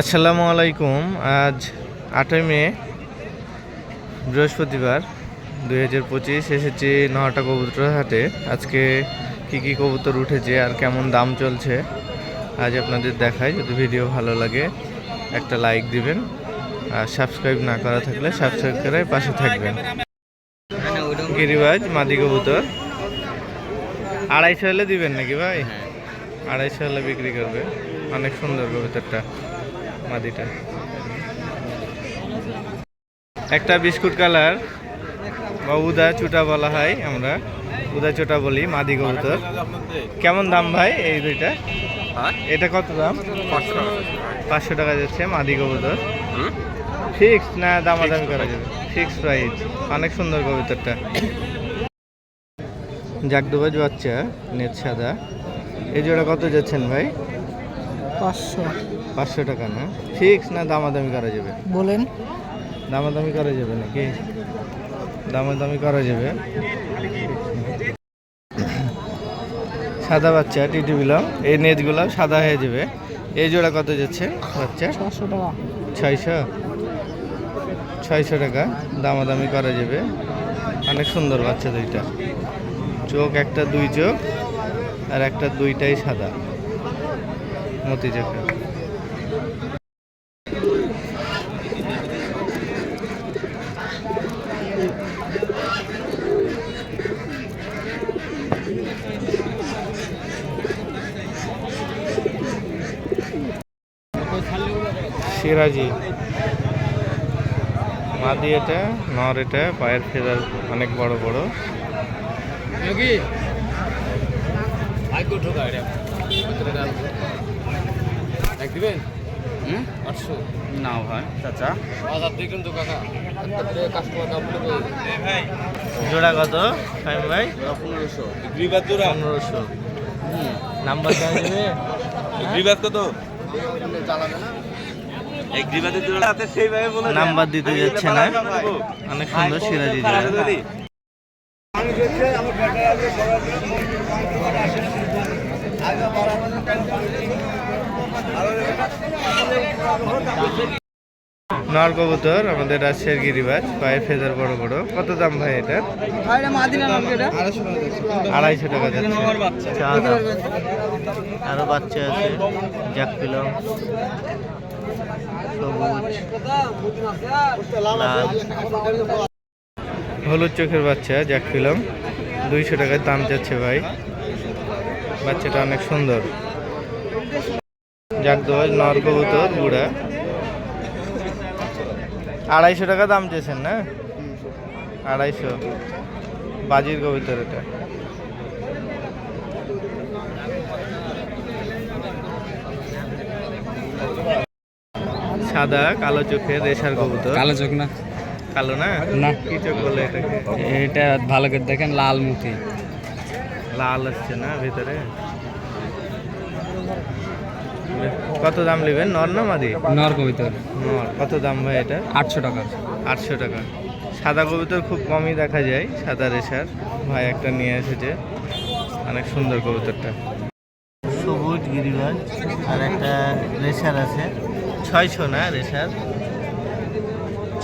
আসসালামু আলাইকুম। আজ আটই মে বৃহস্পতিবার দুই হাজার পঁচিশ এসেছি নহাটা কবুতর হাটে। আজকে কি কি কবুতর উঠেছে আর কেমন দাম চলছে আজ আপনাদের দেখাই। যদি ভিডিও ভালো লাগে একটা লাইক দিবেন। আর সাবস্ক্রাইব না করা থাকলে সাবস্ক্রাইব করে পাশে থাকবেন। গিরিবাজ মাদি কবুতর। আড়াইশো হলে দিবেন নাকি ভাই? আড়াইশো হলে বিক্রি করবে। অনেক সুন্দর কবুতরটা। মাদিটা। একটা বিস্কুট কালার বা উদা চুটা বলা হয় আমরা। উদা চুটা বলি মাদি কবুতর। কেমন দাম ভাই এই দুইটা? এটা কত দাম? পাঁচশো। টাকা যাচ্ছে মাদি কবুতর। ফিক্স না দামাদামি করা যাবে? ফিক্স প্রাইস অনেক সুন্দর কবুতরটা। জাগদুবাজ বাচ্চা নেট সাদা। এই জোড়া কত যাচ্ছেন ভাই? পাঁচশো। পাঁচশো টাকা না? ফিক্স না দামাদামি করা যাবে? বলেন। দামাদামি করা যাবে নাকি? দামাদামি করা যাবে। সাদা বাচ্চা টিটি বিলম। এই নেটগুলো সাদা হয়ে যাবে। এই জোড়া কত যাচ্ছে বাচ্চা? ছশো টাকা। ছয়শো? ছয়শো টাকা। দামাদামি করা যাবে। অনেক সুন্দর বাচ্চা দুইটা। চোখ একটা দুই চোখ আর একটা দুইটাই সাদা। মতি চোখে সিরাজি। মাদি এটা নর এটা পায়ের ফেদার অনেক বড় বড়। দিবেন? না ভাই চাচা। জোড়া কত? ভাই? পনেরোশো। পনেরোশো। নাম্বার কত? চালাবে না? নাম্বার দিতে যাচ্ছে না। অনেক সুন্দর সিরাজি নর কবুতর আমাদের রাজশাহীর গিরিবাজ পায়ে ফেদার বড় বড়। কত দাম ভাই এটা? আড়াইশো টাকা যাচ্ছে। আরও বাচ্চা আছে জ্যাক পিলম হলুদ চোখের বাচ্চা জ্যাক পিলম দুইশো টাকার দাম যাচ্ছে ভাই। বাচ্চাটা অনেক সুন্দর। জাক দোয়াজ নর কবুতর, বুড়া। আড়াইশো টাকা দাম চেয়েছেন না? আড়াইশো। বাজির কবুতর এটা। সাদা কালো চোখের রেশার কবুতর। কালো চোখ না। কালো না? না। কি চোখ বলে এটাকে? এটা ভালো করে দেখেন লাল মুখে। লাল আসছে না ভিতরে? কত দাম নেবেন? নর না মাদি? নর কবিতর। নর। কত দাম ভাই এটা? আটশো টাকা। আটশো টাকা। সাদা কবুতর খুব কমই দেখা যায় সাদা রেশার। ভাই একটা নিয়ে এসেছে অনেক সুন্দর কবুতরটা। সবুজ গিরিবাজ আর একটা রেশার আছে। ছয়শো না রেশার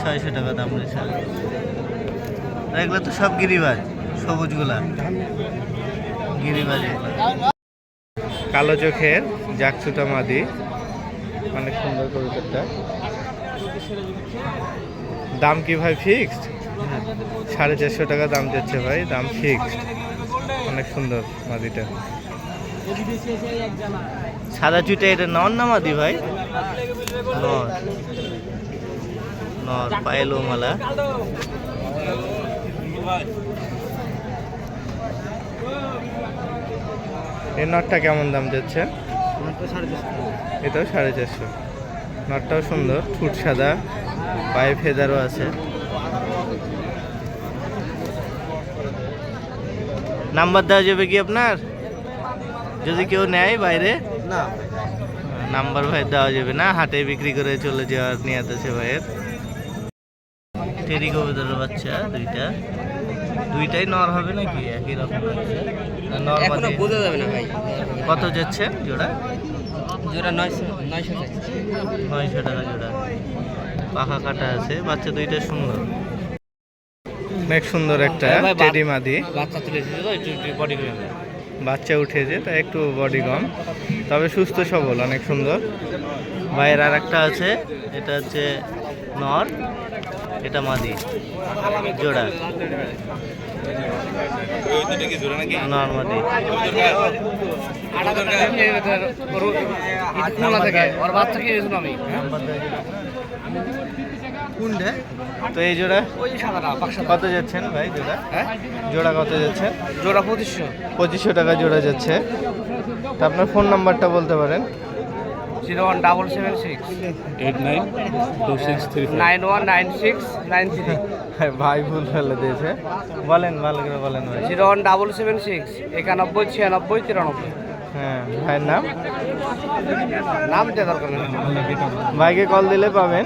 ছয়শো টাকা দাম রেশার এগুলো তো সব গিরিবাজ, সবুজগুলা। গিরিবাজ। কালো চোখের জাকসুটা মাদি। অনেক সুন্দর কবুতরটা। দাম কি ভাই ফিক্সড? সাড়ে চারশো টাকা দাম যাচ্ছে ভাই, দাম ফিক্সড। অনেক সুন্দর মাদিটা। সাদা চুটে এটা নর না মাদি ভাই? নর নর পায়েলো মালা এই নটটা কেমন দাম যাচ্ছে? এটাও সাড়ে চারশো। নটটাও সুন্দর ফুট সাদা পায়ে ফেদারও আছে। নাম্বার দেওয়া যাবে কি আপনার? যদি কেউ নেয় বাইরে? না। নাম্বার ভাই দেওয়া যাবে না হাটে বিক্রি করে চলে যাওয়ার নিয়ে আছে ভাইয়ের। টেরি কবিতার বাচ্চা দুইটা। দুইটাই নর হবে নাকি? একই রকম নর এখনও বোঝা যাবে না ভাই। কত যাচ্ছে জোড়া? জোড়া নয়শো নয়শো নয়শো টাকা জোড়া। পাখা কাটা আছে বাচ্চা দুইটা সুন্দর। অনেক সুন্দর একটা টেডি মাদি। বাচ্চা তুলে এসেছে তো একটু বডি করে বাচ্চা উঠেছে তাই একটু বডি কম। তবে সুস্থ সবল অনেক সুন্দর। ভাইয়ের আর একটা আছে এটা হচ্ছে নর এটা মাদি জোড়া। নর মাদি। ওর আমি। কোনটা তো এই জোড়া ওই সাদাটা কত যাচ্ছেন ভাই জোড়া? হ্যাঁ? জোড়া কত যাচ্ছে? জোড়া পঁচিশশো। পঁচিশশো টাকা জোড়া যাচ্ছে। তা আপনার ফোন নাম্বারটা বলতে পারেন। Zero one double seven six. Eight nine two six three nine one nine six nine three. ভাই ভুল ফেলে দিয়েছে। বলেন ভালো করে বলেন ভাই। Zero one double seven six একানব্বই ছিয়ানব্বই তিরানব্বই। হ্যাঁ ভাইয়ের নাম? নাম দেওয়া দরকার ভাইকে কল দিলে পাবেন।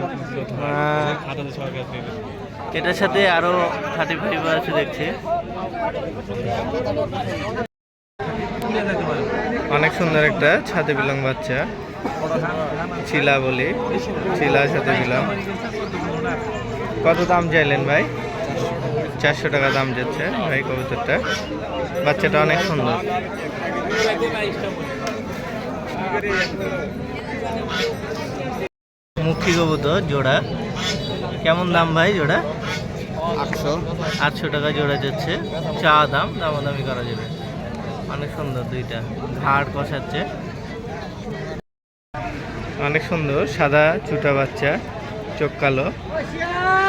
এটার সাথে আরও থার্টি ফাইভ আছে দেখছি। অনেক সুন্দর একটা ছাদে বিলং বাচ্চা। চিলা বলি চিলা সাথে বিলং। কত দাম চাইলেন ভাই? চারশো টাকা দাম যাচ্ছে ভাই কবুতরটা। বাচ্চাটা অনেক সুন্দর। মুখী কবুতর জোড়া। কেমন দাম ভাই জোড়া? আটশো। আটশো টাকা জোড়া যাচ্ছে। চা দাম দামাদামি করা যাবে। অনেক সুন্দর দুইটা। হাড় কষাচ্ছে। অনেক সুন্দর সাদা চুটা বাচ্চা চোখ কালো।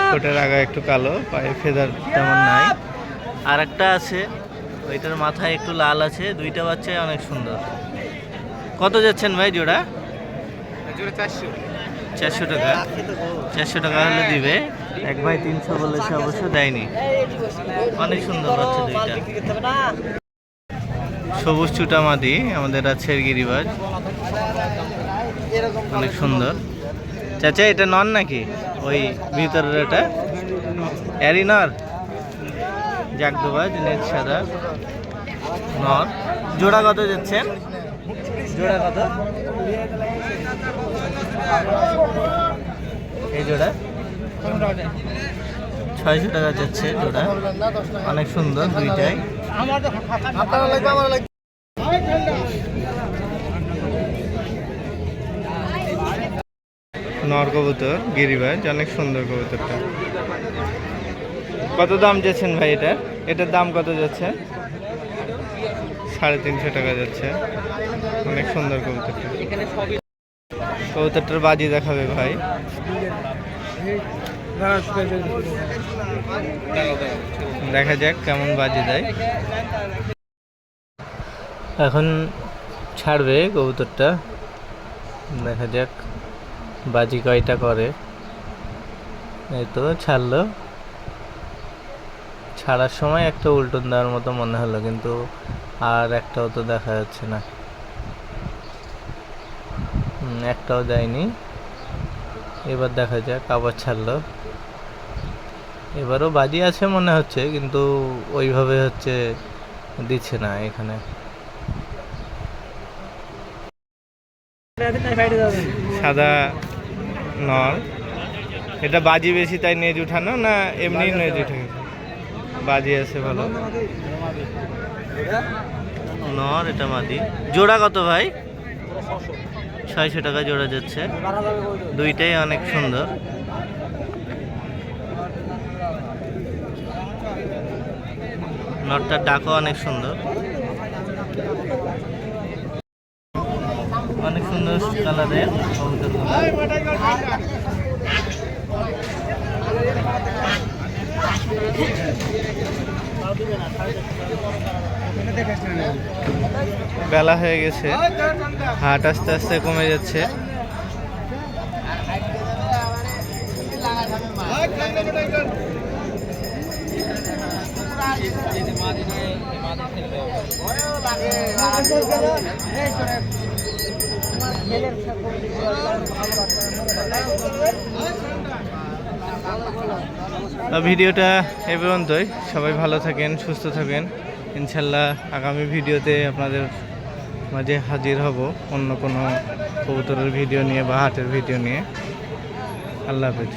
ঠোঁটের আগা একটু কালো পায়ে ফেদার তেমন নাই। আর একটা আছে ওইটার মাথায় একটু লাল আছে দুইটা বাচ্চাই অনেক সুন্দর। কত যাচ্ছেন ভাই জোড়া? চারশো। টাকা। চারশো টাকা হলে দিবে। এক ভাই তিনশো বলেছে অবশ্য দেয়নি। অনেক সুন্দর বাচ্চা দুইটা। সবুজ চুটা মাদি আমাদের আছে গিরিবাজ। অনেক সুন্দর। চাচা এটা নন নাকি? ওই ভিতরের এটা এরই নর জাগদোবাজ, নেট সাদা, নর। জোড়া কত যাচ্ছেন জোড়া কত? এই জোড়া। ছয়শো টাকা যাচ্ছে জোড়া। অনেক সুন্দর দুইটাই। নর কবুতর, গিরিবাজ, অনেক সুন্দর কবুতরটা। কত দাম যাচ্ছেন ভাই এটা? এটার দাম কত যাচ্ছে? সাড়ে তিনশো টাকা যাচ্ছে। অনেক সুন্দর কবুতরটা। কবুতরটার বাজি দেখাবে ভাই। দেখা যাক কেমন বাজি দেয়। এখন ছাড়বে কবুতরটা। দেখা যাক বাজি কয়টা করে। এই তো ছাড়লো। ছাড়ার সময় একটা উল্টন দেওয়ার মতো মনে হলো, কিন্তু আর একটাও তো দেখা যাচ্ছে না। একটাও দেয়নি এবার দেখা যাক, আবার ছাড়লো। এবারও বাজি আছে মনে হচ্ছে, কিন্তু ওইভাবে হচ্ছে দিচ্ছে না এখানে। সাদা নর এটা বাজি বেশি, তাই নেজ উঠানো না এমনি নেজ উঠে গেছে? বাজি আছে ভালো। নর, এটা মাদি। জোড়া কত ভাই? ছয়শো টাকা জোড়া যাচ্ছে। দুইটাই অনেক সুন্দর। নটটার ডাকও অনেক সুন্দর। অনেক সুন্দর কালারের বেলা হয়ে গেছে। হাট আস্তে আস্তে কমে যাচ্ছে। ভিডিওটা এ পর্যন্তই। সবাই ভালো থাকেন, সুস্থ থাকেন। ইনশাল্লাহ আগামী ভিডিওতে আপনাদের মাঝে হাজির হব অন্য কোনো কবুতরের ভিডিও নিয়ে বা হাটের ভিডিও নিয়ে। আল্লাহ হাফেজ।